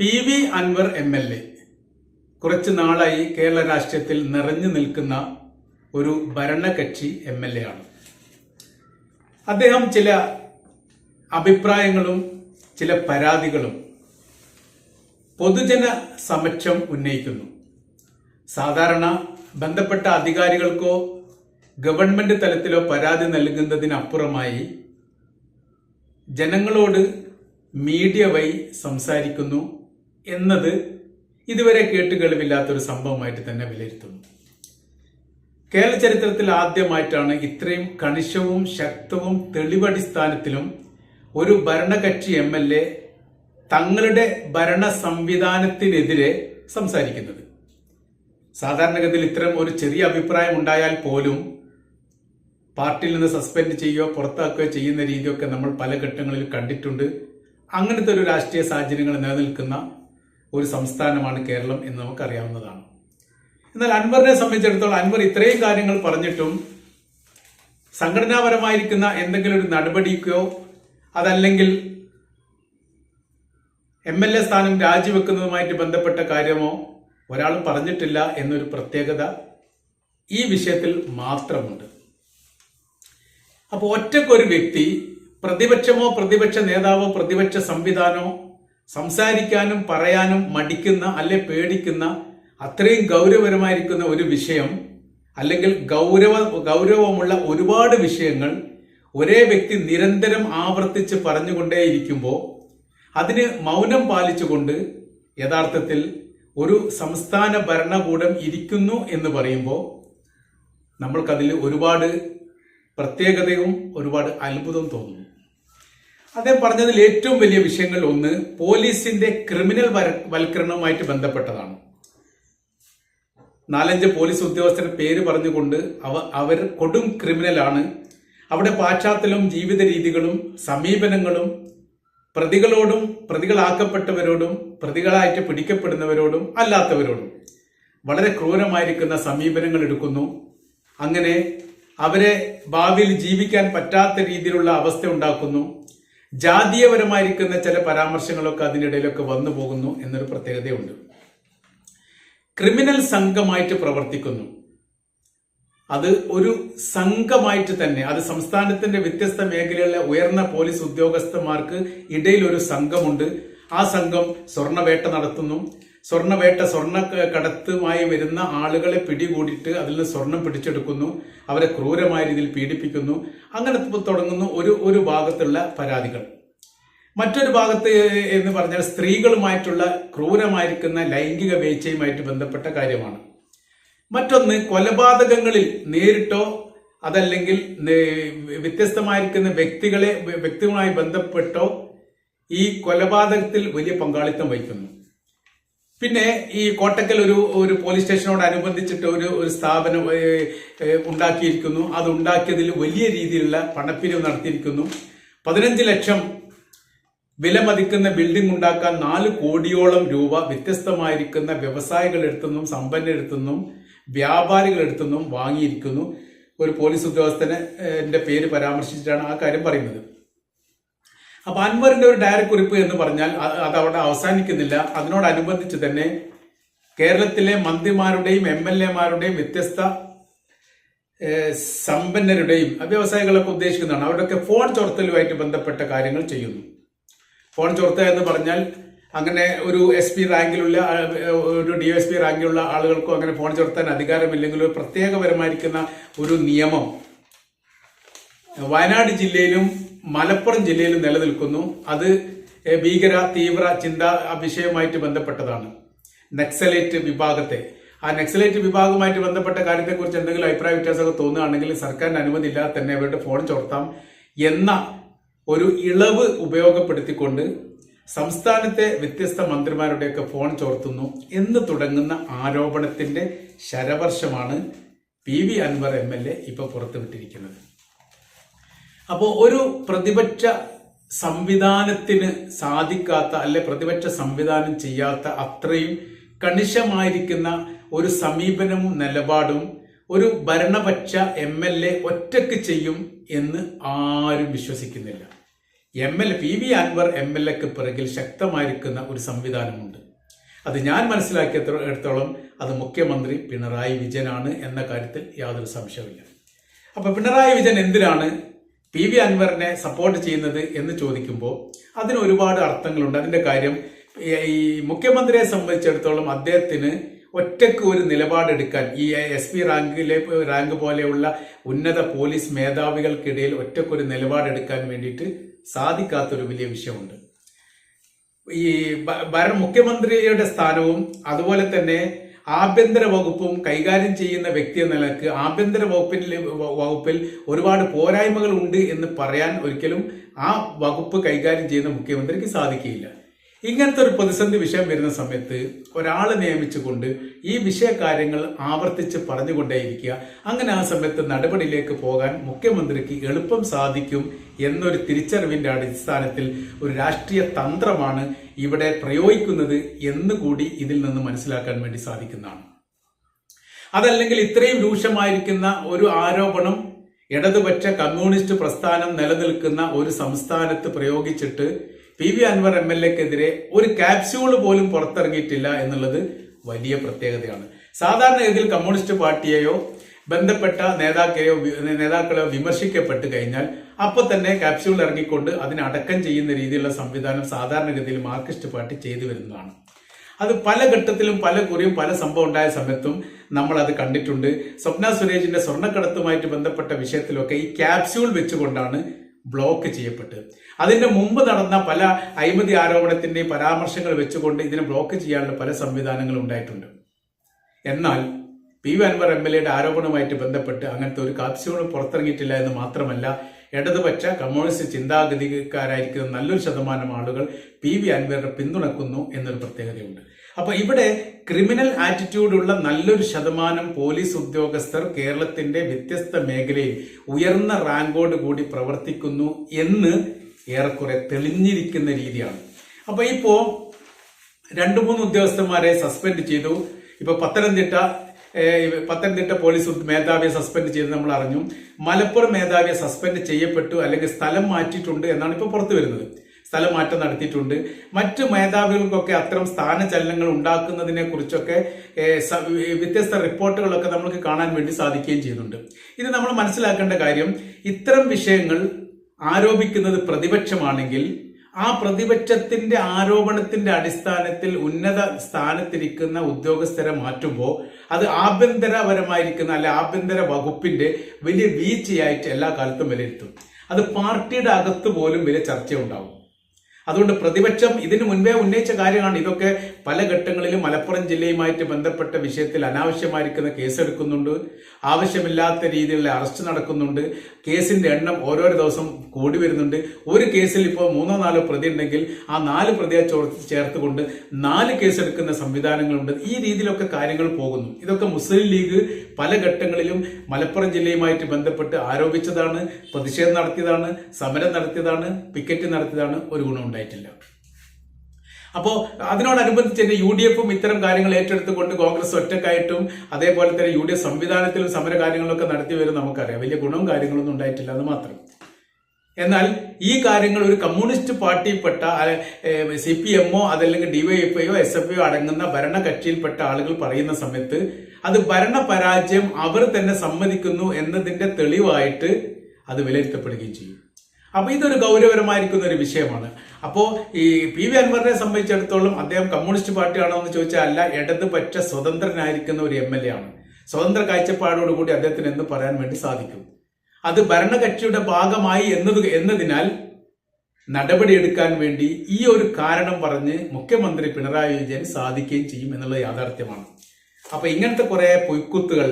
P V Anwar M L A. കുറച്ച് നാളായി കേരള രാഷ്ട്രീയത്തിൽ നിറഞ്ഞു നിൽക്കുന്ന ഒരു ഭരണകക്ഷി എം എൽ എ ആണ്. അദ്ദേഹം ചില അഭിപ്രായങ്ങളും ചില പരാതികളും പൊതുജന സമക്ഷം ഉന്നയിക്കുന്നു. സാധാരണ ബന്ധപ്പെട്ട അധികാരികൾക്കോ ഗവൺമെന്റ് തലത്തിലോ പരാതി നൽകുന്നതിനപ്പുറമായി ജനങ്ങളോട് മീഡിയ വഴി സംസാരിക്കുന്നു. എന്നത് ഇതുവരെ കേട്ട് കേൾവില്ലാത്തൊരു സംഭവമായിട്ട് തന്നെ വിലയിരുത്തുന്നു. കേരള ചരിത്രത്തിൽ ആദ്യമായിട്ടാണ് ഇത്രയും കണിശവും ശക്തവും തെളിവടിസ്ഥാനത്തിലും ഒരു ഭരണകക്ഷി എം എൽ എ തങ്ങളുടെ ഭരണ സംവിധാനത്തിനെതിരെ സംസാരിക്കുന്നത്. സാധാരണഗതിയിൽ ഇത്തരം ഒരു ചെറിയ അഭിപ്രായം ഉണ്ടായാൽ പോലും പാർട്ടിയിൽ നിന്ന് സസ്പെൻഡ് ചെയ്യുകയോ പുറത്താക്കുകയോ ചെയ്യുന്ന രീതിയൊക്കെ നമ്മൾ പല ഘട്ടങ്ങളിൽ കണ്ടിട്ടുണ്ട്. അങ്ങനത്തെ ഒരു രാഷ്ട്രീയ സാഹചര്യങ്ങൾ നിലനിൽക്കുന്ന ഒരു സംസ്ഥാനമാണ് കേരളം എന്ന് നമുക്കറിയാവുന്നതാണ്. എന്നാൽ അൻവറിനെ സംബന്ധിച്ചിടത്തോളം അൻവർ ഇത്രയും കാര്യങ്ങൾ പറഞ്ഞിട്ടും സംഘടനാപരമായിരിക്കുന്ന എന്തെങ്കിലും ഒരു നടപടിക്കോ അതല്ലെങ്കിൽ എം എൽ എ സ്ഥാനം രാജിവെക്കുന്നതുമായിട്ട് ബന്ധപ്പെട്ട കാര്യമോ ഒരാളും പറഞ്ഞിട്ടില്ല എന്നൊരു പ്രത്യേകത ഈ വിഷയത്തിൽ മാത്രമുണ്ട്. അപ്പോൾ ഒറ്റക്കൊരു വ്യക്തി പ്രതിപക്ഷമോ പ്രതിപക്ഷ നേതാവോ പ്രതിപക്ഷ സംവിധാനമോ സംസാരിക്കാനും പറയാനും മടിക്കുന്ന അല്ലെ പേടിക്കുന്ന അത്രയും ഗൗരവപരമായിരിക്കുന്ന ഒരു വിഷയം അല്ലെങ്കിൽ ഗൗരവ ഗൗരവമുള്ള ഒരുപാട് വിഷയങ്ങൾ ഒരേ വ്യക്തി നിരന്തരം ആവർത്തിച്ച് പറഞ്ഞുകൊണ്ടേയിരിക്കുമ്പോൾ അതിന് മൗനം പാലിച്ചുകൊണ്ട് യഥാർത്ഥത്തിൽ ഒരു സംസ്ഥാന ഭരണകൂടം ഇരിക്കുന്നു എന്ന് പറയുമ്പോൾ നമ്മൾക്കതിൽ ഒരുപാട് പ്രത്യേകതയും ഒരുപാട് അത്ഭുതവും തോന്നുന്നു. അദ്ദേഹം പറഞ്ഞതിൽ ഏറ്റവും വലിയ വിഷയങ്ങൾ ഒന്ന് പോലീസിന്റെ ക്രിമിനൽ വൽക്കരണവുമായിട്ട് ബന്ധപ്പെട്ടതാണ്. നാലഞ്ച് പോലീസ് ഉദ്യോഗസ്ഥരുടെ പേര് പറഞ്ഞുകൊണ്ട് അവ അവർ കൊടും ക്രിമിനലാണ്. അവിടെ പാശ്ചാത്തലവും ജീവിത രീതികളും സമീപനങ്ങളും പ്രതികളോടും പ്രതികളാക്കപ്പെട്ടവരോടും പ്രതികളായിട്ട് പിടിക്കപ്പെടുന്നവരോടും അല്ലാത്തവരോടും വളരെ ക്രൂരമായിരിക്കുന്ന സമീപനങ്ങൾ എടുക്കുന്നു. അങ്ങനെ അവരെ ഭാവിയിൽ ജീവിക്കാൻ പറ്റാത്ത രീതിയിലുള്ള അവസ്ഥ ഉണ്ടാക്കുന്നു. ജാതീയപരമായിരിക്കുന്ന ചില പരാമർശങ്ങളൊക്കെ അതിനിടയിലൊക്കെ വന്നു പോകുന്നു എന്നൊരു പ്രത്യേകതയുണ്ട്. ക്രിമിനൽ സംഘമായിട്ട് പ്രവർത്തിക്കുന്നു. അത് ഒരു സംഘമായിട്ട് തന്നെ അത് സംസ്ഥാനത്തിന്റെ വ്യത്യസ്ത മേഖലകളിലെ ഉയർന്ന പോലീസ് ഉദ്യോഗസ്ഥന്മാർക്ക് ഇടയിൽ ഒരു സംഘമുണ്ട്. ആ സംഘം സ്വർണവേട്ട നടത്തുന്നു. സ്വർണവേട്ട സ്വർണ കടത്തുമായി വരുന്ന ആളുകളെ പിടികൂടിയിട്ട് അതിൽ നിന്ന് സ്വർണം പിടിച്ചെടുക്കുന്നു. അവരെ ക്രൂരമായ രീതിയിൽ പീഡിപ്പിക്കുന്നു. അങ്ങനെ തുടങ്ങുന്നു ഒരു ഒരു ഭാഗത്തുള്ള പരാതികൾ. മറ്റൊരു ഭാഗത്ത് എന്ന് പറഞ്ഞാൽ സ്ത്രീകളുമായിട്ടുള്ള ക്രൂരമായിരിക്കുന്ന ലൈംഗിക വീഴ്ചയുമായിട്ട് ബന്ധപ്പെട്ട കാര്യമാണ്. മറ്റൊന്ന് കൊലപാതകങ്ങളിൽ നേരിട്ടോ അതല്ലെങ്കിൽ വ്യത്യസ്തമായിരിക്കുന്ന വ്യക്തികളെ വ്യക്തികളുമായി ബന്ധപ്പെട്ടോ ഈ കൊലപാതകത്തിൽ വലിയ പങ്കാളിത്തം വഹിക്കുന്നു. പിന്നെ ഈ കോട്ടക്കൽ ഒരു ഒരു പോലീസ് സ്റ്റേഷനോട് അനുബന്ധിച്ചിട്ട് ഒരു ഒരു സ്ഥാപനം ഉണ്ടാക്കിയിരിക്കുന്നു. അത് ഉണ്ടാക്കിയതിൽ വലിയ രീതിയിലുള്ള പണപ്പിരിവ് നടത്തിയിരിക്കുന്നു. പതിനഞ്ച് ലക്ഷം വില മതിക്കുന്ന ബിൽഡിംഗ് ഉണ്ടാക്കാൻ നാല് കോടിയോളം രൂപ വ്യത്യസ്തമായിരിക്കുന്ന വ്യവസായികളെടുത്തുനിന്നും സമ്പന്നരെടുത്തുനിന്നും വ്യാപാരികളെടുത്തുനിന്നും വാങ്ങിയിരിക്കുന്നു. ഒരു പോലീസ് ഉദ്യോഗസ്ഥനെ പേര് പരാമർശിച്ചിട്ടാണ് ആ കാര്യം പറയുന്നത്. അപ്പൊ അൻവറിന്റെ ഒരു ഡയറി കുറിപ്പ് എന്ന് പറഞ്ഞാൽ അത് അവിടെ അവസാനിക്കുന്നില്ല. അതിനോടനുബന്ധിച്ച് തന്നെ കേരളത്തിലെ മന്ത്രിമാരുടെയും എം എൽ എമാരുടെയും വ്യത്യസ്ത സമ്പന്നരുടെയും വ്യവസായികളൊക്കെ ഉദ്ദേശിക്കുന്നതാണ്. അവരുടെയൊക്കെ ഫോൺ ചോർത്തലുമായിട്ട് ബന്ധപ്പെട്ട കാര്യങ്ങൾ ചെയ്യുന്നു. ഫോൺ ചോർത്തുക എന്ന് പറഞ്ഞാൽ അങ്ങനെ ഒരു എസ് പി റാങ്കിലുള്ള ഒരു ഡി എസ് പി റാങ്കിലുള്ള ആളുകൾക്കോ അങ്ങനെ ഫോൺ ചോർത്താൻ അധികാരമില്ലെങ്കിൽ ഒരു പ്രത്യേകപരമായിരിക്കുന്ന ഒരു നിയമം വയനാട് ജില്ലയിലും മലപ്പുറം ജില്ലയിലും നിലനിൽക്കുന്നു. അത് ഭീകര തീവ്ര ചിന്താ വിഷയവുമായിട്ട് ബന്ധപ്പെട്ടതാണ്. നക്സലേറ്റ് വിഭാഗത്തെ. ആ നക്സലേറ്റ് വിഭാഗവുമായിട്ട് ബന്ധപ്പെട്ട കാര്യത്തെക്കുറിച്ച് എന്തെങ്കിലും അഭിപ്രായ വ്യത്യാസമൊക്കെ തോന്നുകയാണെങ്കിൽ സർക്കാരിന് അനുമതി ഇല്ലാതെ തന്നെ അവരുടെ ഫോൺ ചോർത്താം എന്ന ഒരു ഇളവ് ഉപയോഗപ്പെടുത്തിക്കൊണ്ട് സംസ്ഥാനത്തെ വ്യത്യസ്ത മന്ത്രിമാരുടെയൊക്കെ ഫോൺ ചോർത്തുന്നു എന്ന് തുടങ്ങുന്ന ആരോപണത്തിന്റെ ശരവർഷമാണ് P V Anwar M L A ഇപ്പൊ പുറത്തുവിട്ടിരിക്കുന്നത്. അപ്പോൾ ഒരു പ്രതിപക്ഷ സംവിധാനത്തിന് സാധിക്കാത്ത അല്ലെ പ്രതിപക്ഷ സംവിധാനം ചെയ്യാത്ത അത്രയും കണിശമായിരിക്കുന്ന ഒരു സമീപനവും നിലപാടും ഒരു ഭരണപക്ഷ എം എൽ എ ഒറ്റയ്ക്ക് ചെയ്യും എന്ന് ആരും വിശ്വസിക്കുന്നില്ല. M L P V Anwar M L എക്ക് പിറകിൽ ശക്തമായിരിക്കുന്ന ഒരു സംവിധാനമുണ്ട്. അത് ഞാൻ മനസ്സിലാക്കിയത്തോളം അത് മുഖ്യമന്ത്രി പിണറായി വിജയനാണ് എന്ന കാര്യത്തിൽ യാതൊരു സംശയമില്ല അപ്പൊ പിണറായി വിജയൻ എന്തിനാണ് പി വി അൻവറിനെ സപ്പോർട്ട് ചെയ്യുന്നത് എന്ന് ചോദിക്കുമ്പോൾ അതിന് ഒരുപാട് അർത്ഥങ്ങളുണ്ട്. അതിന്റെ കാര്യം ഈ- മുഖ്യമന്ത്രിയെ സംബന്ധിച്ചിടത്തോളം അദ്ദേഹത്തിന് ഒറ്റയ്ക്ക് ഒരു നിലപാടെടുക്കാൻ ഈ എസ് പി റാങ്കിലെ റാങ്ക് പോലെയുള്ള ഉന്നത പോലീസ് മേധാവികൾക്കിടയിൽ ഒറ്റയ്ക്കൊരു നിലപാടെടുക്കാൻ വേണ്ടിയിട്ട് സാധിക്കാത്തൊരു വലിയ വിഷയമുണ്ട്. ഈ ഭരണ മുഖ്യമന്ത്രിയുടെ സ്ഥാനവും അതുപോലെ തന്നെ ആഭ്യന്തര വകുപ്പും കൈകാര്യം ചെയ്യുന്ന വ്യക്തി എന്ന നിലയ്ക്ക് ആഭ്യന്തര വകുപ്പിൽ വകുപ്പിൽ ഒരുപാട് പോരായ്മകൾ ഉണ്ട് എന്ന് പറയാൻ ഒരിക്കലും ആ വകുപ്പ് കൈകാര്യം ചെയ്യുന്ന മുഖ്യമന്ത്രിക്ക് സാധിക്കുകയില്ല. ഇങ്ങനത്തെ ഒരു പ്രതിസന്ധി വിഷയം വരുന്ന സമയത്ത് ഒരാളെ നിയമിച്ചുകൊണ്ട് ഈ വിഷയകാര്യങ്ങൾ ആവർത്തിച്ച് പറഞ്ഞുകൊണ്ടേയിരിക്കുക. അങ്ങനെ ആ സമയത്ത് നടപടിയിലേക്ക് പോകാൻ മുഖ്യമന്ത്രിക്ക് എളുപ്പം സാധിക്കും എന്നൊരു തിരിച്ചറിവിന്റെ അടിസ്ഥാനത്തിൽ ഒരു രാഷ്ട്രീയ തന്ത്രമാണ് ഇവിടെ പ്രയോഗിക്കുന്നത് എന്നുകൂടി ഇതിൽ നിന്ന് മനസ്സിലാക്കാൻ വേണ്ടി സാധിക്കുന്നതാണ്. അതല്ലെങ്കിൽ ഇത്രയും രൂക്ഷമായിരിക്കുന്ന ഒരു ആരോപണം ഇടതുപക്ഷ കമ്മ്യൂണിസ്റ്റ് പ്രസ്ഥാനം നിലനിൽക്കുന്ന ഒരു സംസ്ഥാനത്ത് പ്രയോഗിച്ചിട്ട് P V Anwar M L എക്കെതിരെ ഒരു ക്യാപ്സ്യൂൾ പോലും പുറത്തിറങ്ങിയിട്ടില്ല എന്നുള്ളത് വലിയ പ്രത്യേകതയാണ്. സാധാരണഗതിയിൽ കമ്മ്യൂണിസ്റ്റ് പാർട്ടിയെയോ ബന്ധപ്പെട്ട നേതാക്കളെയോ നേതാക്കളെയോ വിമർശിക്കപ്പെട്ട് കഴിഞ്ഞാൽ അപ്പൊ തന്നെ ക്യാപ്സ്യൂൾ ഇറങ്ങിക്കൊണ്ട് അതിനെ അടക്കം ചെയ്യുന്ന രീതിയിലുള്ള സംവിധാനം സാധാരണഗതിയിൽ മാർക്സിസ്റ്റ് പാർട്ടി ചെയ്തു വരുന്നതാണ്. അത് പല ഘട്ടത്തിലും പല കുറിയും പല സംഭവം ഉണ്ടായ സമയത്തും നമ്മൾ അത് കണ്ടിട്ടുണ്ട്. സ്വപ്ന സുരേഷിന്റെ സ്വർണക്കടത്തുമായിട്ട് ബന്ധപ്പെട്ട വിഷയത്തിലൊക്കെ ഈ ക്യാപ്സ്യൂൾ വെച്ചുകൊണ്ടാണ് ബ്ലോക്ക് ചെയ്യപ്പെട്ട്. അതിന്റെ മുമ്പ് നടന്ന പല അഴിമതി ആരോപണത്തിന്റെയും പരാമർശങ്ങൾ വെച്ചുകൊണ്ട് ഇതിനെ ബ്ലോക്ക് ചെയ്യാനുള്ള പല സംവിധാനങ്ങളും ഉണ്ടായിട്ടുണ്ട്. എന്നാൽ P V Anwar M L എയുടെ ആരോപണവുമായിട്ട് ബന്ധപ്പെട്ട് അങ്ങനത്തെ ഒരു കാപ്സ്യൂളും പുറത്തിറങ്ങിയിട്ടില്ല എന്ന് മാത്രമല്ല ഇടതുപക്ഷ കമ്മ്യൂണിസ്റ്റ് ചിന്താഗതിക്കാരായിരിക്കുന്ന നല്ലൊരു ശതമാനം ആളുകൾ പി വി അൻവറിനെ പിന്തുണക്കുന്നു എന്നൊരു പ്രത്യേകതയുണ്ട്. അപ്പൊ ഇവിടെ ക്രിമിനൽ ആറ്റിറ്റ്യൂഡ് ഉള്ള നല്ലൊരു ശതമാനം പോലീസ് ഉദ്യോഗസ്ഥർ കേരളത്തിന്റെ വ്യത്യസ്ത മേഖലയിൽ ഉയർന്ന റാങ്കോട് കൂടി പ്രവർത്തിക്കുന്നു എന്ന് ഏറെക്കുറെ തെളിഞ്ഞിരിക്കുന്ന രീതിയാണ്. അപ്പൊ ഇപ്പോ രണ്ടു മൂന്ന് ഉദ്യോഗസ്ഥന്മാരെ സസ്പെൻഡ് ചെയ്തു. ഇപ്പൊ പത്തനംതിട്ട പത്തനംതിട്ട പോലീസ് മേധാവിയെ സസ്പെൻഡ് ചെയ്ത് നമ്മൾ അറിഞ്ഞു. മലപ്പുറം മേധാവിയെ സസ്പെൻഡ് ചെയ്യപ്പെട്ടു അല്ലെങ്കിൽ സ്ഥലം മാറ്റിയിട്ടുണ്ട് എന്നാണ് ഇപ്പൊ പുറത്തു വരുന്നത്. സ്ഥലം മാറ്റം നടത്തിയിട്ടുണ്ട്. മറ്റ് മേധാവികൾക്കൊക്കെ അത്തരം സ്ഥാനചലനങ്ങൾ ഉണ്ടാക്കുന്നതിനെ കുറിച്ചൊക്കെ വ്യത്യസ്ത റിപ്പോർട്ടുകളൊക്കെ നമുക്ക് കാണാൻ വേണ്ടി സാധിക്കുകയും ചെയ്യുന്നുണ്ട്. ഇത് നമ്മൾ മനസ്സിലാക്കേണ്ട കാര്യം ഇത്തരം വിഷയങ്ങൾ ആരോപിക്കുന്നത് പ്രതിപക്ഷമാണെങ്കിൽ ആ പ്രതിപക്ഷത്തിന്റെ ആരോപണത്തിന്റെ അടിസ്ഥാനത്തിൽ ഉന്നത സ്ഥാനത്തിരിക്കുന്ന ഉദ്യോഗസ്ഥരെ മാറ്റുമ്പോൾ അത് ആഭ്യന്തരപരമായിരിക്കുന്ന അല്ലെ ആഭ്യന്തര വകുപ്പിന്റെ വലിയ വീഴ്ചയായിട്ട് എല്ലാ കാലത്തും വിലയിരുത്തും. അത് പാർട്ടിയുടെ അകത്ത് പോലും വലിയ ചർച്ചയുണ്ടാവും. അതുകൊണ്ട് പ്രതിപക്ഷം ഇതിനു മുൻപേ ഉന്നയിച്ച കാര്യമാണ് ഇതൊക്കെ പല ഘട്ടങ്ങളിലും മലപ്പുറം ജില്ലയുമായിട്ട് ബന്ധപ്പെട്ട വിഷയത്തിൽ അനാവശ്യമായിരിക്കുന്ന കേസെടുക്കുന്നുണ്ട്. ആവശ്യമില്ലാത്ത രീതിയിലുള്ള അറസ്റ്റ് നടക്കുന്നുണ്ട്. കേസിന്റെ എണ്ണം ഓരോരോ ദിവസം കൂടി വരുന്നുണ്ട്. ഒരു കേസിൽ ഇപ്പോൾ മൂന്നോ നാലോ പ്രതി ഉണ്ടെങ്കിൽ ആ നാല് പ്രതിയെ ചോർത്ത് ചേർത്തുകൊണ്ട് നാല് കേസെടുക്കുന്ന സംവിധാനങ്ങളുണ്ട്. ഈ രീതിയിലൊക്കെ കാര്യങ്ങൾ പോകുന്നു. ഇതൊക്കെ മുസ്ലിം ലീഗ് പല ഘട്ടങ്ങളിലും മലപ്പുറം ജില്ലയുമായിട്ട് ബന്ധപ്പെട്ട് ആരോപിച്ചതാണ് പ്രതിഷേധം നടത്തിയതാണ് സമരം നടത്തിയതാണ് പിക്കറ്റ് നടത്തിയതാണ് ഒരു ഗുണം ഉണ്ടായിട്ടില്ല. അപ്പോൾ അതിനോടനുബന്ധിച്ച് തന്നെ യു ഡി എഫും ഇത്തരം കാര്യങ്ങൾ ഏറ്റെടുത്തുകൊണ്ട് കോൺഗ്രസ് ഒറ്റക്കായിട്ടും അതേപോലെ തന്നെ യു ഡി എഫ് സംവിധാനത്തിലും സമര കാര്യങ്ങളൊക്കെ നടത്തി വരും നമുക്കറിയാം. വലിയ ഗുണവും കാര്യങ്ങളൊന്നും ഉണ്ടായിട്ടില്ല എന്ന് മാത്രം. എന്നാൽ ഈ കാര്യങ്ങൾ ഒരു കമ്മ്യൂണിസ്റ്റ് പാർട്ടിയിൽപ്പെട്ട സി പി എമ്മോ അതല്ലെങ്കിൽ ഡിവൈഎഫ്ഐയോ എസ് എഫ് ഐയോ അടങ്ങുന്ന ഭരണകക്ഷിയിൽപ്പെട്ട ആളുകൾ പറയുന്ന സമയത്ത് അത് ഭരണ പരാജയം അവർ തന്നെ സമ്മതിക്കുന്നു എന്നതിന്റെ തെളിവായിട്ട് അത് വിലയിരുത്തപ്പെടുകയും ചെയ്യും. അപ്പൊ ഇതൊരു ഗൗരവപരമായിരിക്കുന്ന ഒരു വിഷയമാണ്. അപ്പോ ഈ പി വി അൻവറിനെ സംബന്ധിച്ചിടത്തോളം അദ്ദേഹം കമ്മ്യൂണിസ്റ്റ് പാർട്ടിയാണോ എന്ന് ചോദിച്ചാൽ അല്ല ഇടതുപക്ഷ സ്വതന്ത്രനായിരിക്കുന്ന ഒരു എം എൽ എ ആണ്. സ്വതന്ത്ര കാഴ്ചപ്പാടോടുകൂടി അദ്ദേഹത്തിന് എന്ന് പറയാൻ വേണ്ടി സാധിക്കും? അത് ഭരണകക്ഷിയുടെ ഭാഗമായി എന്നത് എന്നതിനാൽ നടപടിയെടുക്കാൻ വേണ്ടി ഈ ഒരു കാരണം പറഞ്ഞ് മുഖ്യമന്ത്രി പിണറായി വിജയൻ സാധിക്കുകയും ചെയ്യും എന്നുള്ളത് യാഥാർത്ഥ്യമാണ്. അപ്പൊ ഇങ്ങനത്തെ കുറെ പൊയ്ക്കുത്തുകൾ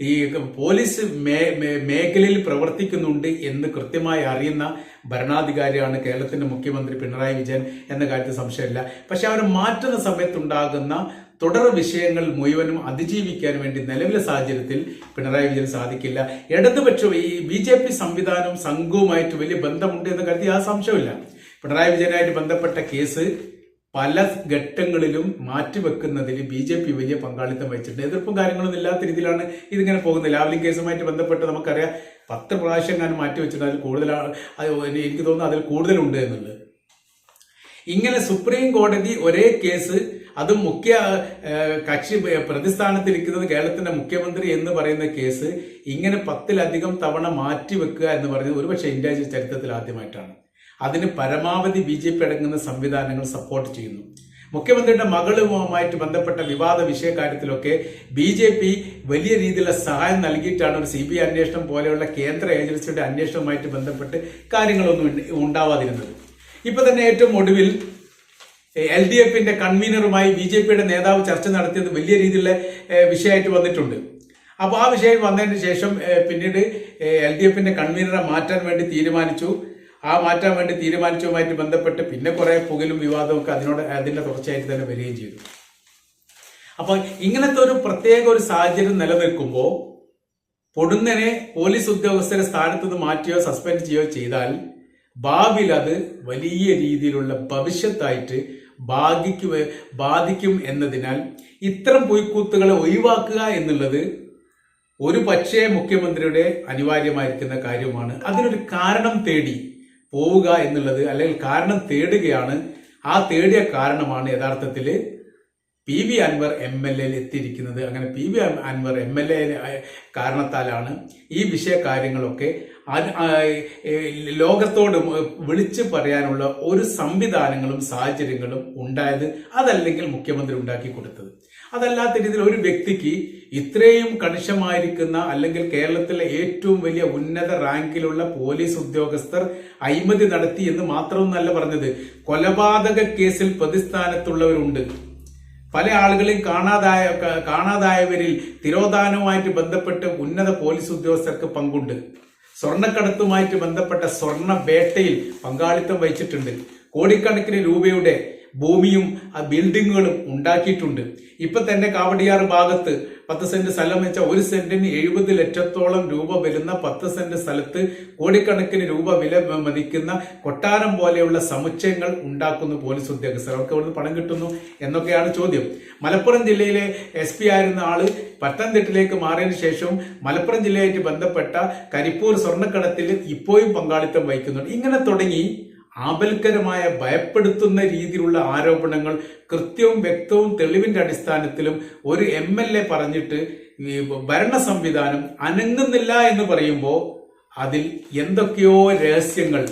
ഈ പോലീസ് മേ- മേഖലയിൽ പ്രവർത്തിക്കുന്നുണ്ട് എന്ന് കൃത്യമായി അറിയുന്ന ഭരണാധികാരിയാണ് കേരളത്തിന്റെ മുഖ്യമന്ത്രി പിണറായി വിജയൻ എന്ന കാര്യത്തിൽ സംശയമില്ല. പക്ഷെ അവർ മാറ്റുന്ന സമയത്തുണ്ടാകുന്ന തുടർ വിഷയങ്ങൾ മുഴുവനും അതിജീവിക്കാൻ വേണ്ടി നിലവിലെ സാഹചര്യത്തിൽ പിണറായി വിജയൻ സാധിക്കില്ല. ഇടതുപക്ഷം ഈ ബി ജെ പി സംവിധാനവും സംഘവുമായിട്ട് വലിയ ബന്ധമുണ്ട് എന്ന കാര്യത്തിൽ ആ സംശയമില്ല പിണറായി വിജയനായിട്ട് ബന്ധപ്പെട്ട കേസ് പല ഘട്ടങ്ങളിലും മാറ്റിവെക്കുന്നതിൽ ബി ജെ പി വലിയ പങ്കാളിത്തം വഹിച്ചിട്ടുണ്ട്. എതിർപ്പും കാര്യങ്ങളൊന്നും ഇല്ലാത്ത രീതിയിലാണ് ഇതിങ്ങനെ പോകുന്നത്. ലാവ്ലിംഗ് കേസുമായിട്ട് ബന്ധപ്പെട്ട് നമുക്കറിയാം പത്ത് പ്രാവശ്യം ഞാൻ മാറ്റി വെച്ചിട്ട് അതിൽ കൂടുതലാണ്. എനിക്ക് തോന്നുന്നു അതിൽ കൂടുതലുണ്ട് എന്നുള്ളത്. ഇങ്ങനെ സുപ്രീം കോടതി ഒരേ കേസ് അതും മുഖ്യ കക്ഷി പ്രതിസ്ഥാനത്തിരിക്കുന്നത് കേരളത്തിന്റെ മുഖ്യമന്ത്രി എന്ന് പറയുന്ന കേസ് ഇങ്ങനെ പത്തിലധികം തവണ മാറ്റിവെക്കുക എന്ന് പറയുന്നത് ഒരുപക്ഷെ ഇന്ത്യ ചരിത്രത്തിൽ ആദ്യമായിട്ടാണ്. അതിന് പരമാവധി ബി ജെ പി അടങ്ങുന്ന സംവിധാനങ്ങൾ സപ്പോർട്ട് ചെയ്യുന്നു. മുഖ്യമന്ത്രിയുടെ മകളുമായിട്ട് ബന്ധപ്പെട്ട വിവാദ വിഷയകാര്യത്തിലൊക്കെ ബി ജെ പി വലിയ രീതിയിലുള്ള സഹായം നൽകിയിട്ടാണ് ഒരു സി ബി ഐ അന്വേഷണം പോലെയുള്ള കേന്ദ്ര ഏജൻസിയുടെ അന്വേഷണവുമായിട്ട് ബന്ധപ്പെട്ട് കാര്യങ്ങളൊന്നും ഉണ്ടാവാതിരുന്നത്. ഇപ്പൊ തന്നെ ഏറ്റവും ഒടുവിൽ എൽ ഡി എഫിന്റെ കൺവീനറുമായി ബി ജെ പിയുടെ നേതാവ് ചർച്ച നടത്തിയത് വലിയ രീതിയിലുള്ള വിഷയമായിട്ട് വന്നിട്ടുണ്ട്. അപ്പോൾ ആ വിഷയം വന്നതിന് ശേഷം പിന്നീട് എൽ ഡി എഫിന്റെ കൺവീനറെ മാറ്റാൻ വേണ്ടി തീരുമാനിച്ചു. ആ മാറ്റാൻ വേണ്ടി തീരുമാനിച്ചതുമായിട്ട് ബന്ധപ്പെട്ട് പിന്നെ കുറെ പുകലും വിവാദവും ഒക്കെ അതിനോട് അതിന്റെ തുടർച്ചയായിട്ട് തന്നെ വരികയും ചെയ്തു. അപ്പോൾ ഇങ്ങനത്തെ ഒരു പ്രത്യേക ഒരു സാഹചര്യം നിലനിൽക്കുമ്പോൾ പൊടുന്നനെ പോലീസ് ഉദ്യോഗസ്ഥരെ സ്ഥാനത്ത് നിന്ന് മാറ്റിയോ സസ്പെൻഡ് ചെയ്യുകയോ ചെയ്താൽ ഭാവിൽ അത് വലിയ രീതിയിലുള്ള ഭവിഷ്യത്തായിട്ട് ബാധിക്കു ബാധിക്കും എന്നതിനാൽ ഇത്തരം പൊയ്ക്കൂത്തുകളെ ഒഴിവാക്കുക എന്നുള്ളത് ഒരു പക്ഷേ മുഖ്യമന്ത്രിയുടെ അനിവാര്യമായിരിക്കുന്ന കാര്യമാണ്. അതിനൊരു കാരണം തേടി പോവുക എന്നുള്ളത് അല്ലെങ്കിൽ കാരണം തേടുകയാണ്. ആ തേടിയ കാരണമാണ് യഥാർത്ഥത്തിൽ P V Anwar M L എയിൽ എത്തിയിരിക്കുന്നത്. അങ്ങനെ P V Anwar M L A കാരണത്താലാണ് ഈ വിഷയ കാര്യങ്ങളൊക്കെ ആ, ഏ, ലോകത്തോട് വിളിച്ചു പറയാനുള്ള ഒരു സംവിധാനങ്ങളും സാഹചര്യങ്ങളും ഉണ്ടായത് അതല്ലെങ്കിൽ മുഖ്യമന്ത്രി ഉണ്ടാക്കി കൊടുത്തത്. അതല്ലാത്ത രീതിയിൽ ഒരു വ്യക്തിക്ക് ഇത്രയും കണിശമായിരിക്കുന്ന അല്ലെങ്കിൽ കേരളത്തിലെ ഏറ്റവും വലിയ ഉന്നത റാങ്കിലുള്ള പോലീസ് ഉദ്യോഗസ്ഥർ അഴിമതി നടത്തി എന്ന് മാത്രമൊന്നല്ല പറഞ്ഞത്. കൊലപാതക കേസിൽ പ്രതിസ്ഥാനത്തുള്ളവരുണ്ട്. പല ആളുകളെയും കാണാതായ കാണാതായവരിൽ തിരോധാനവുമായിട്ട് ബന്ധപ്പെട്ട് ഉന്നത പോലീസ് ഉദ്യോഗസ്ഥർക്ക് പങ്കുണ്ട്. സ്വർണക്കടത്തുമായിട്ട് ബന്ധപ്പെട്ട സ്വർണ വേട്ടയിൽ പങ്കാളിത്തം വഹിച്ചിട്ടുണ്ട്. കോടിക്കണക്കിന് രൂപയുടെ ഭൂമിയും ആ ബിൽഡിങ്ങുകളും ഉണ്ടാക്കിയിട്ടുണ്ട്. ഇപ്പൊ തന്നെ കാവടിയാർ ഭാഗത്ത് പത്ത് സെന്റ് സ്ഥലം വെച്ച ഒരു സെന്റിന് എഴുപത് ലക്ഷത്തോളം രൂപ വരുന്ന പത്ത് സെന്റ് സ്ഥലത്ത് കോടിക്കണക്കിന് രൂപ വില മതിക്കുന്ന കൊട്ടാരം പോലെയുള്ള സമുച്ചയങ്ങൾ ഉണ്ടാക്കുന്നു പോലീസ് ഉദ്യോഗസ്ഥർ. അവർക്ക് അവിടുന്ന് പണം കിട്ടുന്നു എന്നൊക്കെയാണ് ചോദ്യം. മലപ്പുറം ജില്ലയിലെ എസ് പി ആയിരുന്ന ആൾ പത്തനംതിട്ടയിലേക്ക് മാറിയതിനു ശേഷവും മലപ്പുറം ജില്ലയായിട്ട് ബന്ധപ്പെട്ട കരിപ്പൂർ സ്വർണക്കടത്തിൽ ഇപ്പോഴും പങ്കാളിത്തം വഹിക്കുന്നുണ്ട്. ഇങ്ങനെ തുടങ്ങി ആപൽക്കരമായ ഭയപ്പെടുത്തുന്ന രീതിയിലുള്ള ആരോപണങ്ങൾ കൃത്യവും വ്യക്തവും തെളിവിന്റെ അടിസ്ഥാനത്തിലും ഒരു എം എൽ എ പറഞ്ഞിട്ട് ഭരണ സംവിധാനം അനങ്ങുന്നില്ല എന്ന് പറയുമ്പോൾ അതിൽ എന്തൊക്കെയോ രഹസ്യങ്ങൾ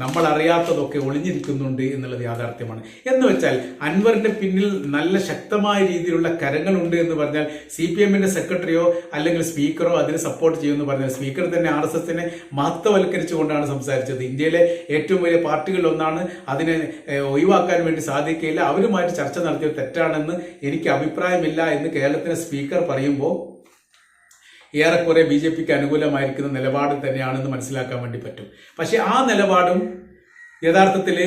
നമ്മൾ അറിയാത്തതൊക്കെ ഒളിഞ്ഞിരിക്കുന്നുണ്ട് എന്നുള്ളത് യാഥാർത്ഥ്യമാണ്. എന്ന് വെച്ചാൽ അൻവറിന്റെ പിന്നിൽ നല്ല ശക്തമായ രീതിയിലുള്ള കരങ്ങളുണ്ട് എന്ന് പറഞ്ഞാൽ സി പി എമ്മിന്റെ സെക്രട്ടറിയോ അല്ലെങ്കിൽ സ്പീക്കറോ അതിന് സപ്പോർട്ട് ചെയ്യുമെന്ന് പറഞ്ഞാൽ സ്പീക്കർ തന്നെ ആർ എസ് എസിനെ മഹത്വവൽക്കരിച്ചുകൊണ്ടാണ് സംസാരിച്ചത്. ഇന്ത്യയിലെ ഏറ്റവും വലിയ പാർട്ടികളിൽ ഒന്നാണ് അതിനെ ഒഴിവാക്കാൻ വേണ്ടി സാധിക്കില്ല അവരുമായിട്ട് ചർച്ച നടത്തിയത് തെറ്റാണെന്ന് എനിക്ക് അഭിപ്രായമില്ല എന്ന് കേരളത്തിലെ സ്പീക്കർ പറയുമ്പോൾ ഏറെക്കുറെ ബി ജെ പിക്ക് അനുകൂലമായിരിക്കുന്ന നിലപാട് തന്നെയാണെന്ന് മനസ്സിലാക്കാൻ വേണ്ടി പറ്റും. പക്ഷെ ആ നിലപാടും യഥാർത്ഥത്തിൽ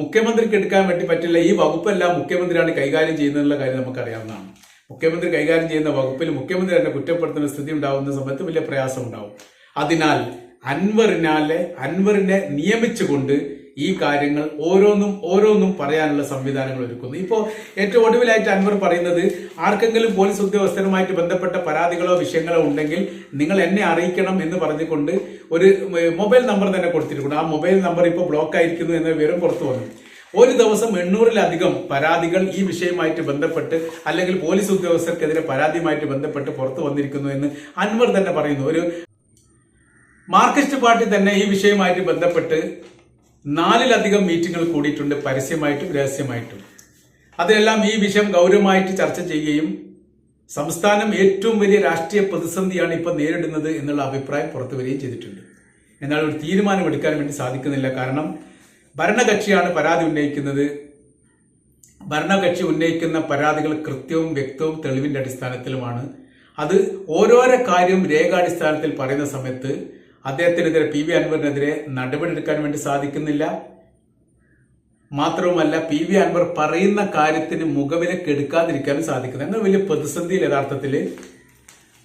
മുഖ്യമന്ത്രിക്ക് എടുക്കാൻ വേണ്ടി പറ്റില്ല. ഈ വകുപ്പെല്ലാം മുഖ്യമന്ത്രിയാണ് കൈകാര്യം ചെയ്യുന്നതെന്നുള്ള കാര്യം നമുക്കറിയാവുന്നതാണ്. മുഖ്യമന്ത്രി കൈകാര്യം ചെയ്യുന്ന വകുപ്പിൽ മുഖ്യമന്ത്രി തന്നെ കുറ്റപ്പെടുത്തുന്ന സ്ഥിതി ഉണ്ടാവുന്ന സമയത്ത് വലിയ പ്രയാസം ഉണ്ടാവും അതിനാൽ അൻവറിനാലെ അൻവറിനെ നിയമിച്ചുകൊണ്ട് ഈ കാര്യങ്ങൾ ഓരോന്നും ഓരോന്നും പറയാനുള്ള സംവിധാനങ്ങൾ ഒരുക്കുന്നു. ഇപ്പോൾ ഏറ്റവും ഒടുവിലായിട്ട് അൻവർ പറയുന്നത് ആർക്കെങ്കിലും പോലീസ് ഉദ്യോഗസ്ഥരുമായിട്ട് ബന്ധപ്പെട്ട പരാതികളോ വിഷയങ്ങളോ ഉണ്ടെങ്കിൽ നിങ്ങൾ എന്നെ അറിയിക്കണം എന്ന് പറഞ്ഞുകൊണ്ട് ഒരു മൊബൈൽ നമ്പർ തന്നെ കൊടുത്തിട്ടുണ്ട് ആ മൊബൈൽ നമ്പർ ഇപ്പോൾ ബ്ലോക്ക് ആയിരിക്കുന്നു എന്ന വിവരം പുറത്തു വന്നു. ഒരു ദിവസം എണ്ണൂറിലധികം പരാതികൾ ഈ വിഷയമായിട്ട് ബന്ധപ്പെട്ട് അല്ലെങ്കിൽ പോലീസ് ഉദ്യോഗസ്ഥർക്കെതിരെ പരാതിയുമായിട്ട് ബന്ധപ്പെട്ട് പുറത്തു വന്നിരിക്കുന്നു എന്ന് അൻവർ തന്നെ പറയുന്നു. ഒരു മാർക്സിസ്റ്റ് പാർട്ടി തന്നെ ഈ വിഷയമായിട്ട് ബന്ധപ്പെട്ട് നാലിലധികം മീറ്റിംഗുകൾ കൂടിയിട്ടുണ്ട് പരസ്യമായിട്ടും രഹസ്യമായിട്ടും. അതിലെല്ലാം ഈ വിഷയം ഗൗരവമായിട്ട് ചർച്ച ചെയ്യുകയും സംസ്ഥാനം ഏറ്റവും വലിയ രാഷ്ട്രീയ പ്രതിസന്ധിയാണ് ഇപ്പോൾ നേരിടുന്നത് എന്നുള്ള അഭിപ്രായം പുറത്തു വരികയും ചെയ്തിട്ടുണ്ട്. എന്നാൽ ഒരു തീരുമാനം എടുക്കാൻ വേണ്ടി സാധിക്കുന്നില്ല. കാരണം ഭരണകക്ഷിയാണ് പരാതി ഉന്നയിക്കുന്നത്. ഭരണകക്ഷി ഉന്നയിക്കുന്ന പരാതികൾ കൃത്യവും വ്യക്തവും തെളിവിന്റെ അടിസ്ഥാനത്തിലുമാണ്. അത് ഓരോരോ കാര്യവും രേഖാടിസ്ഥാനത്തിൽ പറയുന്ന സമയത്ത് അദ്ദേഹത്തിനെതിരെ പി വി അൻവറിനെതിരെ നടപടിയെടുക്കാൻ വേണ്ടി സാധിക്കുന്നില്ല. മാത്രവുമല്ല പി വി അൻവർ പറയുന്ന കാര്യത്തിന് മുഖവിലേക്ക് എടുക്കാതിരിക്കാനും സാധിക്കുന്നത് അങ്ങനെ വലിയ പ്രതിസന്ധിയിൽ യഥാർത്ഥത്തിൽ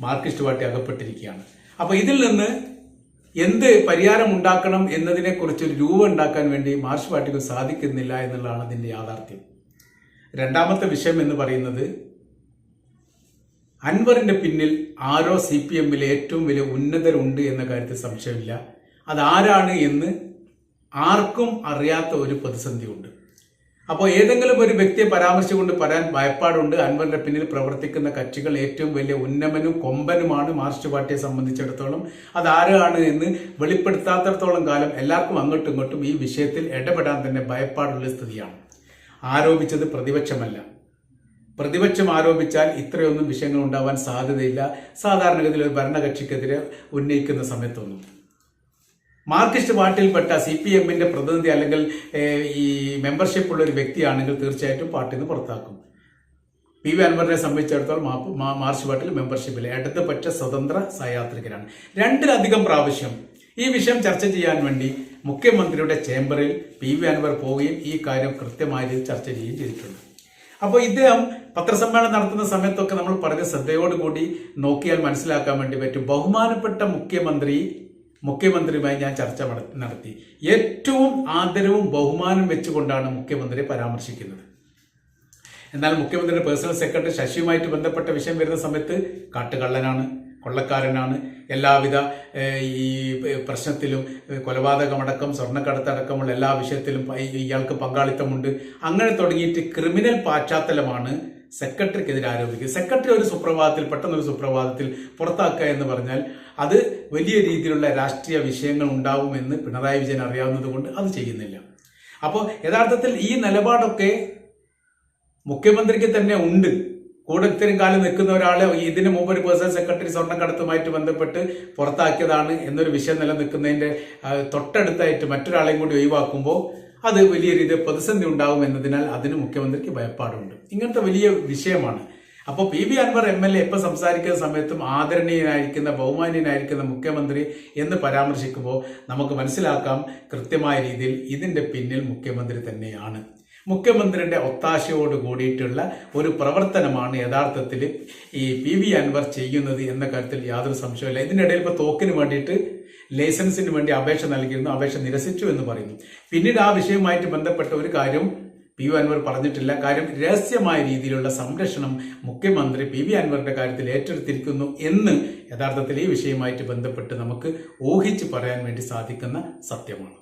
മാർക്സിസ്റ്റ് പാർട്ടി അകപ്പെട്ടിരിക്കുകയാണ്. അപ്പൊ ഇതിൽ നിന്ന് എന്ത് പരിഹാരം ഉണ്ടാക്കണം എന്നതിനെ കുറിച്ച് ഒരു രൂപം ഉണ്ടാക്കാൻ വേണ്ടി മാർക്സ് പാർട്ടിക്ക് സാധിക്കുന്നില്ല എന്നുള്ളതാണ് അതിന്റെ യാഥാർത്ഥ്യം. രണ്ടാമത്തെ വിഷയം എന്ന് പറയുന്നത് അൻവറിന്റെ പിന്നിൽ ആരോ സി പി എമ്മിലെ ഏറ്റവും വലിയ ഉന്നതരുണ്ട് എന്ന കാര്യത്തിൽ സംശയമില്ല. അതാരാണ് എന്ന് ആർക്കും അറിയാത്ത ഒരു പ്രതിസന്ധിയുണ്ട്. അപ്പോൾ ഏതെങ്കിലും ഒരു വ്യക്തിയെ പരാമർശിച്ചുകൊണ്ട് പറയാൻ ഭയപ്പാടുണ്ട്. അൻവറിന്റെ പിന്നിൽ പ്രവർത്തിക്കുന്ന കക്ഷികൾ ഏറ്റവും വലിയ ഉന്നമനും കൊമ്പനുമാണ് മാർക്സിസ്റ്റ് പാർട്ടിയെ സംബന്ധിച്ചിടത്തോളം. അതാരാണ് എന്ന് വെളിപ്പെടുത്താത്തടത്തോളം കാലം എല്ലാവർക്കും അങ്ങോട്ടും ഇങ്ങോട്ടും ഈ വിഷയത്തിൽ ഇടപെടാൻ തന്നെ ഭയപ്പാടുള്ള സ്ഥിതിയാണ്. ആരോപിച്ചത് പ്രതിപക്ഷമല്ല. പ്രതിപക്ഷം ആരോപിച്ചാൽ ഇത്രയൊന്നും വിഷയങ്ങൾ ഉണ്ടാവാൻ സാധ്യതയില്ല. സാധാരണഗതിയിൽ ഒരു ഭരണകക്ഷിക്കെതിരെ ഉന്നയിക്കുന്ന സമയത്തൊന്നും. മാർക്സിസ്റ്റ് പാർട്ടിയിൽപ്പെട്ട സി പി എമ്മിന്റെ പ്രതിനിധി അല്ലെങ്കിൽ ഈ മെമ്പർഷിപ്പ് ഉള്ള ഒരു വ്യക്തിയാണെങ്കിൽ തീർച്ചയായിട്ടും പാർട്ടിയിൽ നിന്ന് പുറത്താക്കും. പി വി അൻവറിനെ സംബന്ധിച്ചിടത്തോളം മാർച്ച് പാർട്ടിയിൽ മെമ്പർഷിപ്പിൽ ഇടതുപക്ഷ സ്വതന്ത്ര സഹയാത്രികരാണ് രണ്ടിലധികം പ്രാവശ്യം ഈ വിഷയം ചർച്ച ചെയ്യാൻ വേണ്ടി മുഖ്യമന്ത്രിയുടെ ചേംബറിൽ പി വി അൻവർ പോവുകയും ഈ കാര്യം കൃത്യമായ രീതിയിൽ ചർച്ച ചെയ്യുകയും ചെയ്തിട്ടുണ്ട്. അപ്പോൾ ഇദ്ദേഹം പത്രസമ്മേളനം നടത്തുന്ന സമയത്തൊക്കെ നമ്മൾ പറഞ്ഞ ശ്രദ്ധയോടുകൂടി നോക്കിയാൽ മനസ്സിലാക്കാൻ വേണ്ടി പറ്റും. ബഹുമാനപ്പെട്ട മുഖ്യമന്ത്രി മുഖ്യമന്ത്രിയുമായി ഞാൻ ചർച്ച നടത്തി. ഏറ്റവും ആദരവും ബഹുമാനം വെച്ചുകൊണ്ടാണ് മുഖ്യമന്ത്രിയെ പരാമർശിക്കുന്നത്. എന്നാൽ മുഖ്യമന്ത്രിയുടെ പേഴ്സണൽ സെക്രട്ടറി ശശിയുമായിട്ട് ബന്ധപ്പെട്ട വിഷയം വരുന്ന സമയത്ത് കാട്ടുകള്ളനാണ്. കൊള്ളക്കാരനാണ് എല്ലാവിധ ഈ പ്രശ്നത്തിലും കൊലപാതകമടക്കം സ്വർണക്കടത്തടക്കമുള്ള എല്ലാ വിഷയത്തിലും ഇയാൾക്ക് പങ്കാളിത്തമുണ്ട്. അങ്ങനെ തുടങ്ങിയിട്ട് ക്രിമിനൽ പാശ്ചാത്തലമാണ് സെക്രട്ടറിക്കെതിരെ ആരോപിക്കുക സെക്രട്ടറി ഒരു സുപ്രഭാതത്തിൽ പെട്ടെന്നൊരു സുപ്രഭാതത്തിൽ പുറത്താക്കുക എന്ന് പറഞ്ഞാൽ അത് വലിയ രീതിയിലുള്ള രാഷ്ട്രീയ വിഷയങ്ങൾ ഉണ്ടാവുമെന്ന് പിണറായി വിജയൻ അറിയാവുന്നതുകൊണ്ട് അത് ചെയ്യുന്നില്ല. അപ്പോൾ യഥാർത്ഥത്തിൽ ഈ നിലപാടൊക്കെ മുഖ്യമന്ത്രിക്ക് തന്നെ ഉണ്ട്. കൂടെ ഇത്രയും കാലം നിൽക്കുന്ന ഒരാളെ ഇതിനു മുമ്പ് ഒരു പേഴ്സണൽ സെക്രട്ടറി സ്വർണക്കടത്തുമായിട്ട് ബന്ധപ്പെട്ട് പുറത്താക്കിയതാണ് എന്നൊരു വിഷയം നിലനിൽക്കുന്നതിന്റെ ആ, തൊട്ടടുത്തായിട്ട് മറ്റൊരാളെയും കൂടി ഒഴിവാക്കുമ്പോൾ അത് വലിയ രീതിയിൽ പ്രതിസന്ധി ഉണ്ടാവും എന്നതിനാൽ അതിന് മുഖ്യമന്ത്രിക്ക് ഭയപ്പാടുണ്ട്. ഇങ്ങനത്തെ വലിയ വിഷയമാണ്. അപ്പോൾ P B Anwar M L A ഇപ്പം സംസാരിക്കുന്ന സമയത്തും ആദരണീയനായിരിക്കുന്ന ബഹുമാനീയനായിരിക്കുന്ന മുഖ്യമന്ത്രി എന്ന് പരാമർശിക്കുമ്പോൾ നമുക്ക് മനസ്സിലാക്കാം കൃത്യമായ രീതിയിൽ ഇതിന്റെ പിന്നിൽ മുഖ്യമന്ത്രി തന്നെയാണ്. മുഖ്യമന്ത്രിയുടെ ഒത്താശയോട് കൂടിയിട്ടുള്ള ഒരു പ്രവർത്തനമാണ് യഥാർത്ഥത്തിൽ ഈ പി വി അൻവർ ചെയ്യുന്നത് എന്ന കാര്യത്തിൽ യാതൊരു സംശയമില്ല ഇതിനിടയിൽ ഇപ്പോൾ തോക്കിന് വേണ്ടിയിട്ട് ലൈസൻസിന് വേണ്ടി അപേക്ഷ നൽകിയിരുന്നു അപേക്ഷ നിരസിച്ചു എന്ന് പറയുന്നു. പിന്നീട് ആ വിഷയവുമായിട്ട് ബന്ധപ്പെട്ട ഒരു കാര്യം പി വി അൻവർ പറഞ്ഞിട്ടില്ല. കാര്യം രഹസ്യമായ രീതിയിലുള്ള സംരക്ഷണം മുഖ്യമന്ത്രി പി വി അൻവറിന്റെ കാര്യത്തിൽ ഏറ്റെടുത്തിരിക്കുന്നു എന്ന് യഥാർത്ഥത്തിൽ ഈ വിഷയവുമായിട്ട് ബന്ധപ്പെട്ട് നമുക്ക് ഊഹിച്ച് പറയാൻ വേണ്ടി സാധിക്കുന്ന സത്യമാണ്.